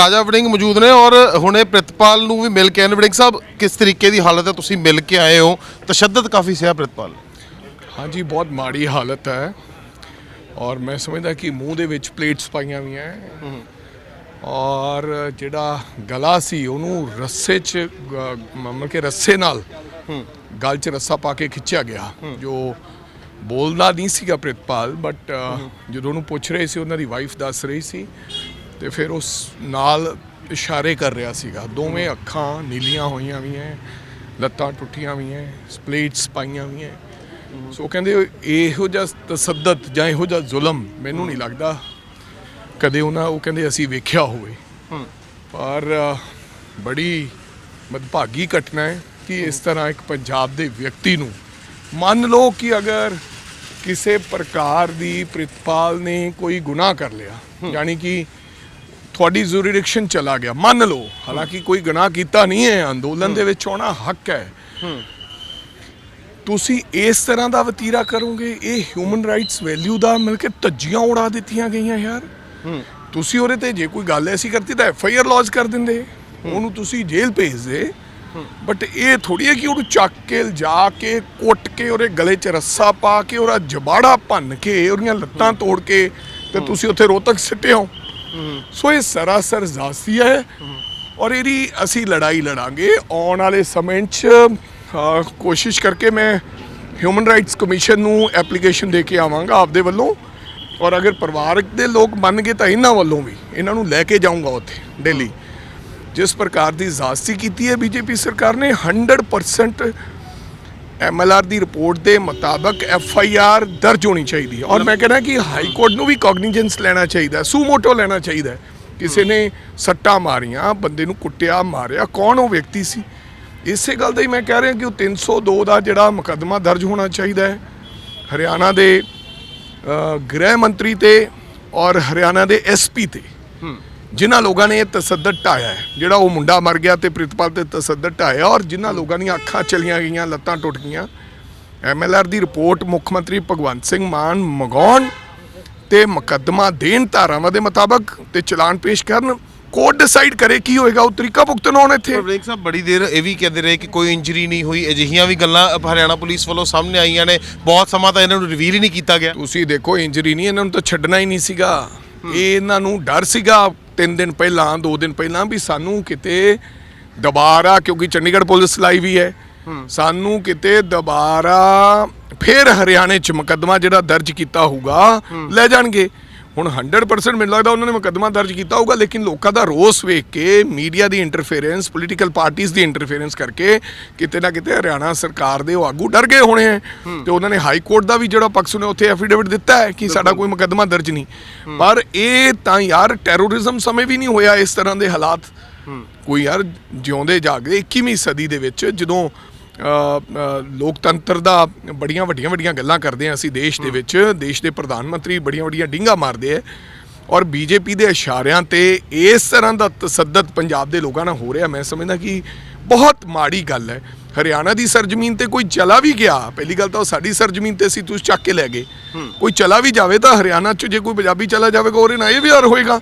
ਰਾਜਾ ਵੜਿੰਗ ਮੌਜੂਦ ਨੇ ਔਰ ਹੁਣੇ ਪ੍ਰਿਤਪਾਲ ਨੂੰ ਵੀ ਮਿਲ ਕੇ ਆਏ ਨੇ। ਵੜਿੰਗ ਸਾਹਿਬ, ਕਿਸ ਤਰੀਕੇ ਦੀ ਹਾਲਤ ਹੈ? ਤੁਸੀਂ ਮਿਲ ਕੇ ਆਏ ਹੋ। ਤਸ਼ੱਦਦ ਕਾਫੀ ਸਿਆ ਪ੍ਰਿਤਪਾਲ। ਹਾਂਜੀ, ਬਹੁਤ ਮਾੜੀ ਹਾਲਤ ਹੈ। ਔਰ ਮੈਂ ਸਮਝਦਾ ਕਿ ਮੂੰਹ ਦੇ ਵਿੱਚ ਪਲੇਟਸ ਪਾਈਆਂ ਹੋਈਆਂ ਹੈ ਔਰ ਜਿਹੜਾ ਗਲਾ ਸੀ, ਉਹਨੂੰ ਰੱਸੇ 'ਚ ਗ- ਮਤਲਬ ਕਿ ਰੱਸੇ ਨਾਲ ਗਲ 'ਚ ਰੱਸਾ ਪਾ ਕੇ ਖਿੱਚਿਆ ਗਿਆ, ਜੋ ਬੋਲਦਾ ਨਹੀਂ ਸੀਗਾ ਪ੍ਰਿਤਪਾਲ ਬਟ ਜਦੋਂ ਉਹਨੂੰ ਪੁੱਛ ਰਹੇ ਸੀ, ਉਹਨਾਂ ਦੀ ਵਾਈਫ ਦੱਸ ਰਹੀ ਸੀ ਤੇ ਫਿਰ ਉਸ ਨਾਲ ਇਸ਼ਾਰੇ ਕਰ ਰਿਹਾ ਸੀਗਾ। ਦੋਵੇਂ ਅੱਖਾਂ ਨੀਲੀਆਂ ਹੋਈਆਂ ਵੀ ਹੈ ਲੱਤਾਂ ਟੁੱਟੀਆਂ ਵੀ ਹੈ ਸਪਲੇਟਸ ਪਾਈਆਂ ਵੀ ਹੈ ਸੋ ਕਹਿੰਦੇ ਇਹੋ ਜਿਹਾ ਤਸੱਦਦ ਜਾਂ ਇਹੋ ਜਿਹਾ ਜ਼ੁਲਮ ਮੈਨੂੰ ਨਹੀਂ ਲੱਗਦਾ ਕਦੇ ਉਹਨਾਂ ਉਹ ਕਹਿੰਦੇ ਅਸੀਂ ਵੇਖਿਆ ਹੋਵੇ। ਪਰ ਬੜੀ ਮਦਭਾਗੀ ਘਟਨਾ ਹੈ ਕਿ ਇਸ ਤਰ੍ਹਾਂ ਇੱਕ ਪੰਜਾਬ ਦੇ ਵਿਅਕਤੀ ਨੂੰ ਮੰਨ ਲਓ ਕਿ ਅਗਰ ਕਿਸੇ ਪ੍ਰਕਾਰ ਦੀ ਪ੍ਰਿਤਪਾਲ ਨੇ ਕੋਈ ਗੁਨਾਹ ਕਰ ਲਿਆ ਯਾਨੀ ਕਿ ਤੁਹਾਡੀ ਜੁਰੀਡਿਕਸ਼ਨ ਚਲਾ ਗਿਆ। ਮੰਨ ਲਓ ਹਾਲਾਂਕਿ ਕੋਈ ਗੁਨਾਹ ਕੀਤਾ ਨਹੀਂ ਹੈ ਅੰਦੋਲਨ ਦੇ ਵਿੱਚ ਆਉਣਾ ਹੱਕ ਹੈ। ਤੁਸੀਂ ਇਸ ਤਰ੍ਹਾਂ ਦਾ ਵਤੀਰਾ ਕਰੋਗੇ ਇਹ ਹਿਊਮਨ ਰਾਈਟਸ ਵੈਲਿਊ ਦਾ ਮਿਲ ਕੇ ਧੱਜੀਆਂ ਉਡਾ ਦਿੱਤੀਆਂ ਗਈਆਂ ਯਾਰ। ਤੁਸੀਂ ਉਹਦੇ ਤੇ ਜੇ ਕੋਈ ਗੱਲ ਐਸੀ ਕਰਤੀ ਤਾਂ ਐਫ ਆਈ ਆਰ ਲੌਜ ਕਰ ਦਿੰਦੇ। ਉਹਨੂੰ ਤੁਸੀਂ ਜੇਲ੍ਹ ਭੇਜਦੇ ਬਟ ਇਹ ਥੋੜੀ ਹੈ ਕਿ ਉਹਨੂੰ ਚੱਕ ਕੇ ਜਾ ਕੇ ਕੁੱਟ ਕੇ ਉਹਦੇ ਗਲੇ 'ਚ ਰੱਸਾ ਪਾ ਕੇ ਉਹਦਾ ਜਬਾੜਾ ਭੰਨ ਕੇ ਉਹਦੀਆਂ ਲੱਤਾਂ ਤੋੜ ਕੇ ਤੇ ਤੁਸੀਂ ਉੱਥੇ ਰੋਤਕ ਸਿੱਟੇ ਹੋ। ਸੋ ਇਹ ਸਰਾਸਰ ਜ਼ਾਸਤੀ ਹੈ। ਔਰ ਇਹਦੀ ਅਸੀਂ ਲੜਾਈ ਲੜਾਂਗੇ। ਆਉਣ ਵਾਲੇ ਸਮੇਂ 'ਚ ਕੋਸ਼ਿਸ਼ ਕਰਕੇ ਮੈਂ ਹਿਊਮਨ ਰਾਈਟਸ ਕਮਿਸ਼ਨ ਨੂੰ ਐਪਲੀਕੇਸ਼ਨ ਦੇ ਕੇ ਆਵਾਂਗਾ ਆਪਦੇ ਵੱਲੋਂ। ਔਰ ਅਗਰ ਪਰਿਵਾਰਕ ਦੇ ਲੋਕ ਮੰਨ ਗਏ ਤਾਂ ਇਹਨਾਂ ਵੱਲੋਂ ਵੀ। ਇਹਨਾਂ ਨੂੰ ਲੈ ਕੇ ਜਾਊਂਗਾ ਉੱਥੇ, ਦਿੱਲੀ। ਜਿਸ ਪ੍ਰਕਾਰ ਦੀ ਜ਼ਾਸਤੀ ਕੀਤੀ ਹੈ ਬੀਜੇਪੀ ਸਰਕਾਰ ਨੇ 100% ਐਮਐਲਆਰ ਦੀ ਰਿਪੋਰਟ ਦੇ ਮੁਤਾਬਕ ਐਫਆਈਆਰ ਦਰਜ ਹੋਣੀ ਚਾਹੀਦੀ ਹੈ। ਔਰ ਮੈਂ ਕਹਿੰਦਾ ਕਿ ਹਾਈ ਕੋਰਟ ਨੂੰ ਵੀ ਕੌਗਨੀਜੈਂਸ ਲੈਣਾ ਚਾਹੀਦਾ ਸੂਮੋਟੋ ਲੈਣਾ ਚਾਹੀਦਾ ਕਿਸੇ ਨੇ ਸੱਟਾਂ ਮਾਰੀਆਂ, ਬੰਦੇ ਨੂੰ ਕੁੱਟਿਆ, ਮਾਰਿਆ, ਕੌਣ ਉਹ ਵਿਅਕਤੀ ਸੀ? ਇਸੇ ਗੱਲ ਦਾ ਹੀ ਮੈਂ ਕਹਿ ਰਿਹਾ ਕਿ ਉਹ 302 ਦਾ ਜਿਹੜਾ ਮੁਕੱਦਮਾ ਦਰਜ ਹੋਣਾ ਚਾਹੀਦਾ ਹੈ। ਹਰਿਆਣਾ ਦੇ ਗ੍ਰਹਿ ਮੰਤਰੀ ਤੇ ਔਰ ਹਰਿਆਣਾ ਦੇ ਐਸਪੀ ਤੇ। ਜਿਨ੍ਹਾਂ ਲੋਕਾਂ ਨੇ ਇਹ ਤਸੱਦਦ ਢਾਇਆ ਹੈ ਜਿਹੜਾ ਉਹ ਮੁੰਡਾ ਮਰ ਗਿਆ ਤੇ ਪ੍ਰਿਤਪਾਲ ਤੇ ਤਸੱਦਦ ਢਾਇਆ ਔਰ ਜਿਨ੍ਹਾਂ ਲੋਕਾਂ ਦੀਆਂ ਅੱਖਾਂ ਚਲੀਆਂ ਗਈਆਂ ਲੱਤਾਂ ਟੁੱਟ ਗਈਆਂ। ਐਮਐਲਆਰ ਦੀ ਰਿਪੋਰਟ ਮੁੱਖ ਮੰਤਰੀ ਭਗਵੰਤ ਸਿੰਘ ਮਾਨ ਮੰਗਾਉਣ ਤੇ ਮੁਕੱਦਮਾ ਦੇਣ ਧਾਰਾਵਾਂ ਦੇ ਮੁਤਾਬਕ ਤੇ ਚਲਾਨ ਪੇਸ਼ ਕਰਨ ਕੋਰਟ ਡਿਸਾਈਡ ਕਰੇ ਕੀ ਹੋਏਗਾ ਉਹ ਤਰੀਕਾ ਭੁਗਤਣ ਹੋਣ ਇੱਥੇ। ਵੜਿੰਗ ਸਾਹਿਬ ਬੜੀ ਦੇਰ ਇਹ ਵੀ ਕਹਿੰਦੇ ਰਹੇ ਕਿ ਕੋਈ ਇੰਜਰੀ ਨਹੀਂ ਹੋਈ ਅਜਿਹੀਆਂ ਵੀ ਗੱਲਾਂ ਹਰਿਆਣਾ ਪੁਲਿਸ ਵੱਲੋਂ ਸਾਹਮਣੇ ਆਈਆਂ ਨੇ ਬਹੁਤ ਸਮਾਂ ਤਾਂ ਇਹਨਾਂ ਨੂੰ ਰਿਵੀਲ ਹੀ ਨਹੀਂ ਕੀਤਾ ਗਿਆ। ਤੁਸੀਂ ਦੇਖੋ ਇੰਜਰੀ ਨਹੀਂ ਇਹਨਾਂ ਨੂੰ ਤਾਂ ਛੱਡਣਾ ਹੀ ਨਹੀਂ ਸੀਗਾ। ਇਹ ਇਹਨਾਂ ਨੂੰ ਡਰ ਸੀਗਾ ਤਿੰਨ ਦਿਨ ਪਹਿਲਾਂ ਦੋ ਦਿਨ ਪਹਿਲਾਂ ਵੀ ਸਾਨੂੰ ਕਿਤੇ ਦੁਬਾਰਾ ਕਿਉਂਕਿ ਚੰਡੀਗੜ੍ਹ ਪੁਲਿਸ ਲਾਈ ਵੀ ਹੈ ਸਾਨੂੰ ਕਿਤੇ ਦੁਬਾਰਾ ਫਿਰ ਹਰਿਆਣੇ ਚ ਮੁਕੱਦਮਾ ਜਿਹੜਾ ਦਰਜ ਕੀਤਾ ਹੋਊਗਾ ਲੈ ਜਾਣਗੇ। ਹੁਣ 100% ਮੈਨੂੰ ਲੱਗਦਾ ਉਹਨਾਂ ਨੇ ਮੁਕੱਦਮਾ ਦਰਜ ਕੀਤਾ ਹੋਊਗਾ ਲੇਕਿਨ ਲੋਕਾਂ ਦਾ ਰੋਸ ਵੇਖ ਕੇ ਮੀਡੀਆ ਦੀ ਇੰਟਰਫੇਰੈਂਸ ਪੋਲੀਟੀਕਲ ਪਾਰਟੀਆਂ ਦੀ ਇੰਟਰਫੇਰੈਂਸ ਕਰਕੇ ਕਿਤੇ ਨਾ ਕਿਤੇ ਹਰਿਆਣਾ ਸਰਕਾਰ ਦੇ ਉਹ ਆਗੂ ਡਰ ਗਏ ਹੋਣੇ ਤੇ ਉਹਨਾਂ ਨੇ ਹਾਈ ਕੋਰਟ ਦਾ ਵੀ ਜਿਹੜਾ ਪੱਖ ਸੁਣਿਆ ਉੱਥੇ ਐਫੀਡੇਵਿਟ ਦਿੱਤਾ ਹੈ ਕਿ ਸਾਡਾ ਕੋਈ ਮੁਕੱਦਮਾ ਦਰਜ ਨਹੀਂ। ਪਰ ਇਹ ਤਾਂ ਯਾਰ ਟੈਰੋਰਿਜ਼ਮ ਸਮੇਂ ਵੀ ਨਹੀਂ ਹੋਇਆ ਇਸ ਤਰ੍ਹਾਂ ਦੇ ਹਾਲਾਤ। ਕੋਈ ਯਾਰ ਜਿਉਂਦੇ ਜਾਗਦੇ 21ਵੀਂ ਸਦੀ ਦੇ ਵਿੱਚ ਜਦੋਂ ਲੋਕਤੰਤਰ ਦਾ ਬੜੀਆਂ ਵੱਡੀਆਂ ਵੱਡੀਆਂ ਗੱਲਾਂ ਕਰਦੇ ਆ ਅਸੀਂ ਦੇਸ਼ ਦੇ ਵਿੱਚ। ਦੇਸ਼ ਦੇ ਪ੍ਰਧਾਨ ਮੰਤਰੀ ਬੜੀਆਂ ਵੱਡੀਆਂ ਡਿੰਗਾ ਮਾਰਦੇ ਆ ਔਰ ਬੀਜੇਪੀ ਦੇ ਇਸ਼ਾਰਿਆਂ ਤੇ ਇਸ ਤਰ੍ਹਾਂ ਦਾ ਤਸੱਦਦ ਪੰਜਾਬ ਦੇ ਲੋਕਾਂ ਨਾਲ ਹੋ ਰਿਹਾ। ਮੈਂ ਸਮਝਦਾ ਕਿ ਬਹੁਤ ਮਾੜੀ ਗੱਲ ਹੈ। ਹਰਿਆਣਾ ਦੀ ਸਰਜ਼ਮੀਨ ਤੇ ਕੋਈ ਚਲਾ ਵੀ ਗਿਆ। ਪਹਿਲੀ ਗੱਲ ਤਾਂ ਉਹ ਸਾਡੀ ਸਰਜ਼ਮੀਨ ਤੇ ਸੀ ਤੁਸੀਂ ਚੱਕ ਕੇ ਲੈ ਗਏ। ਕੋਈ ਚਲਾ ਵੀ ਜਾਵੇ ਤਾਂ ਹਰਿਆਣਾ 'ਚ ਜੇ ਕੋਈ ਪੰਜਾਬੀ ਚਲਾ ਜਾਵੇਗਾ ਉਹਦੇ ਨਾਲ ਇਹ ਵੀ ਹਰ ਹੋਏਗਾ।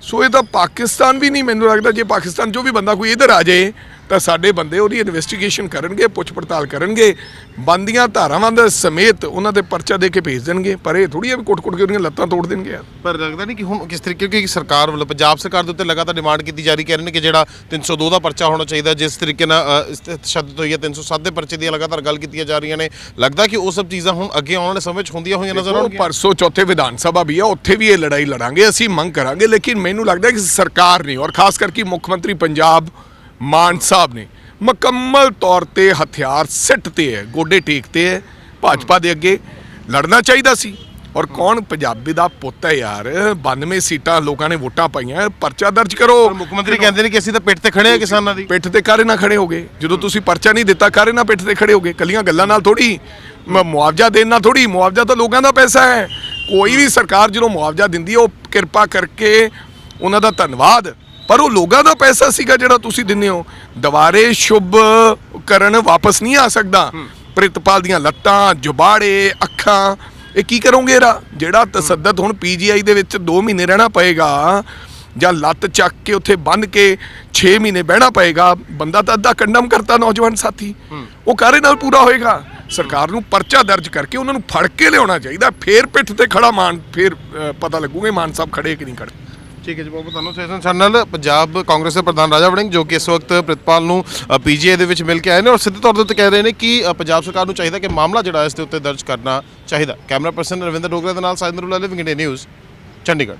ਸੋ ਇਹ ਤਾਂ ਪਾਕਿਸਤਾਨ ਵੀ ਨਹੀਂ ਮੈਨੂੰ ਲੱਗਦਾ ਜੇ ਪਾਕਿਸਤਾਨ ਚੋਂ ਵੀ ਬੰਦਾ ਕੋਈ ਇਧਰ ਆ ਜਾਏ ਤਾਂ ਸਾਡੇ ਬੰਦੇ ਉਹਦੀ ਇਨਵੈਸਟੀਗੇਸ਼ਨ ਕਰਨਗੇ ਪੁੱਛ ਪੜਤਾਲ ਕਰਨਗੇ। ਬੰਦੀਆਂ ਧਾਰਾਵਾਂ ਦੇ ਸਮੇਤ ਉਹਨਾਂ ਦੇ ਪਰਚਾ ਦੇ ਕੇ ਭੇਜ ਦੇਣਗੇ। ਪਰ ਇਹ ਥੋੜੀ ਆ ਵੀ ਕੁੱਟ-ਕੁੱਟ ਕੇ ਉਹਦੀਆਂ ਲੱਤਾਂ ਤੋੜ ਦੇਣਗੇ ਯਾਰ। ਪਰ ਲੱਗਦਾ ਨਹੀਂ ਕਿ ਹੁਣ ਕਿਸ ਤਰੀਕੇ ਕਿ ਸਰਕਾਰ ਵੱਲੋਂ ਪੰਜਾਬ ਸਰਕਾਰ ਦੇ ਉੱਤੇ ਲਗਾਤਾਰ ਡਿਮਾਂਡ ਕੀਤੀ ਜਾ ਰਹੀ ਕਹਿ ਰਹੇ ਨੇ ਕਿ ਜਿਹੜਾ 302 ਦਾ ਪਰਚਾ ਹੋਣਾ ਚਾਹੀਦਾ ਜਿਸ ਤਰੀਕੇ ਨਾਲ ਅ, ਇਸ ਤੇ ਤਸ਼ੱਦਦ ਹੋਈ ਹੈ 307 ਦੇ ਪਰਚੇ ਦੀ ਲਗਾਤਾਰ ਗੱਲ ਕੀਤੀਆਂ ਜਾ ਰਹੀਆਂ ਨੇ। ਲੱਗਦਾ ਕਿ ਉਹ ਸਭ ਚੀਜ਼ਾਂ ਹੁਣ ਅੱਗੇ ਆਉਣ ਵਾਲੇ ਸਮੇਂ 'ਚ ਹੁੰਦੀਆਂ ਹੋਈਆਂ ਨਜ਼ਰ ਆਉਣਗੀਆਂ। ਪਰਸੋਂ ਚੌਥੇ ਵਿਧਾਨ ਸਭਾ ਵੀ ਆ ਉੱਥੇ ਵੀ ਇਹ ਲੜਾਈ ਲੜਾਂਗੇ ਅਸੀਂ ਮੰਗ ਕਰਾਂਗੇ। ਲੇਕਿਨ ਮੈਨੂੰ ਲੱਗਦਾ ਕਿ ਸਰਕਾਰ ਨੇ ਔਰ ਖਾਸ ਕਰਕੇ ਮੁੱਖ ਮੰਤਰੀ ਪੰਜਾਬ ਮਾਨ ਸਾਹਿਬ ਨੇ ਮੁਕੰਮਲ ਤੌਰ ਤੇ ਹਥਿਆਰ ਸਿੱਟ ਤੇ ਹੈ ਗੋਡੇ ਟੇਕਤੇ ਹੈ ਭਾਜਪਾ ਦੇ ਅੱਗੇ ਲੜਨਾ ਚਾਹੀਦਾ ਸੀ। ਔਰ ਕੌਣ? ਪੰਜਾਬੀ ਦਾ ਪੁੱਤ ਹੈ ਯਾਰ 92 ਸੀਟਾਂ ਲੋਕਾਂ ਨੇ ਵੋਟਾਂ ਪਾਈਆਂ ਪਰਚਾ ਦਰਜ ਕਰੋ। ਮੁੱਖ ਮੰਤਰੀ ਕਹਿੰਦੇ ਨੇ ਕਿ ਅਸੀਂ ਤਾਂ ਪਿੱਠ ਤੇ ਖੜੇ ਆ ਕਿਸਾਨਾਂ ਦੀ। ਪਿੱਠ ਤੇ ਕਾਰੇ ਨਾ ਖੜੇ ਹੋਗੇ? ਜਦੋਂ ਤੁਸੀਂ ਪਰਚਾ ਨਹੀਂ ਦਿੱਤਾ ਕਾਰੇ ਨਾ ਪਿੱਠ ਤੇ ਖੜੇ ਹੋਗੇ? ਕੱਲੀਆਂ ਗੱਲਾਂ ਨਾਲ ਥੋੜੀ ਮੁਆਵਜ਼ਾ ਦੇਣ ਨਾਲ ਥੋੜੀ ਮੁਆਵਜ਼ਾ ਤਾਂ ਲੋਕਾਂ ਦਾ ਪੈਸਾ ਹੈ। ਕੋਈ ਵੀ ਸਰਕਾਰ ਜਦੋਂ ਮੁਆਵਜ਼ਾ ਦਿੰਦੀ ਹੈ ਉਹ ਕਿਰਪਾ ਕਰਕੇ ਉਹਨਾਂ ਦਾ ਧੰਨਵਾਦ। ਪਰ ਉਹ ਲੋਕਾਂ ਦਾ ਪੈਸਾ ਸੀਗਾ ਜਿਹੜਾ ਤੁਸੀਂ ਦਿੰਦੇ ਹੋ। ਦੁਬਾਰੇ ਸ਼ੁਭ ਕਰਨ ਵਾਪਸ ਨਹੀਂ ਆ ਸਕਦਾ। ਪ੍ਰਿਤਪਾਲ ਦੀਆਂ ਲੱਤਾਂ ਜੁਬਾੜੇ ਅੱਖਾਂ ਇਹ ਕੀ ਕਰੋਗੇ ਇਹਦਾ? ਜਿਹੜਾ ਤਸੱਦਦ ਹੁਣ ਪੀਜੀਆਈ ਦੇ ਵਿੱਚ 2 ਮਹੀਨੇ ਰਹਿਣਾ ਪਏਗਾ ਜਾਂ ਲੱਤ ਚੱਕ ਕੇ ਉੱਥੇ ਬੰਨ ਕੇ 6 ਮਹੀਨੇ ਬਹਿਣਾ ਪਏਗਾ ਬੰਦਾ ਤਾਂ ਅੱਧਾ ਕੰਡਮ ਕਰਤਾ ਨੌਜਵਾਨ ਸਾਥੀ। ਉਹ ਕਾਰੇ ਨਾਲ ਪੂਰਾ ਹੋਏਗਾ? ਸਰਕਾਰ ਨੂੰ ਪਰਚਾ ਦਰਜ ਕਰਕੇ ਉਹਨਾਂ ਨੂੰ ਫੜ ਕੇ ਲਿਆਉਣਾ ਚਾਹੀਦਾ। ਫੇਰ ਪਿੱਠ ਤੇ ਖੜਾ ਮਾਨ ਫੇਰ ਪਤਾ ਲੱਗੂਗਾ ਮਾਨ ਸਾਹਿਬ ਖੜੇ ਕਿ ਨਹੀਂ ਖੜੇ। ਠੀਕ ਹੈ ਜੀ ਬਹੁਤ ਬਹੁਤ ਧੰਨਵਾਦ ਸੈਸ਼ਨ ਸਾਡੇ ਨਾਲ ਪੰਜਾਬ ਕਾਂਗਰਸ ਦੇ ਪ੍ਰਧਾਨ ਰਾਜਾ ਵੜਿੰਗ ਜੋ ਕਿ ਇਸ ਵਕਤ ਪ੍ਰਿਤਪਾਲ ਨੂੰ ਪੀਜੀਆਈ ਦੇ ਵਿੱਚ ਮਿਲ ਕੇ ਆਏ ਨੇ ਔਰ ਸਿੱਧੇ ਤੌਰ ਦੇ ਉੱਤੇ ਕਹਿ ਰਹੇ ਨੇ ਕਿ ਅ, ਪੰਜਾਬ ਸਰਕਾਰ ਨੂੰ ਚਾਹੀਦਾ ਕਿ ਮਾਮਲਾ ਜਿਹੜਾ ਇਸ ਦੇ ਉੱਤੇ ਦਰਜ ਕਰਨਾ ਚਾਹੀਦਾ। ਕੈਮਰਾ ਪਰਸਨ ਰਵਿੰਦਰ ਡੋਗਰਾ ਦੇ ਨਾਲ ਸਾਜਿੰਦਰ ਉਲਾ ਲਿਵਿੰਗ ਇੰਡੀਆ ਨਿਊਜ਼ ਚੰਡੀਗੜ੍ਹ।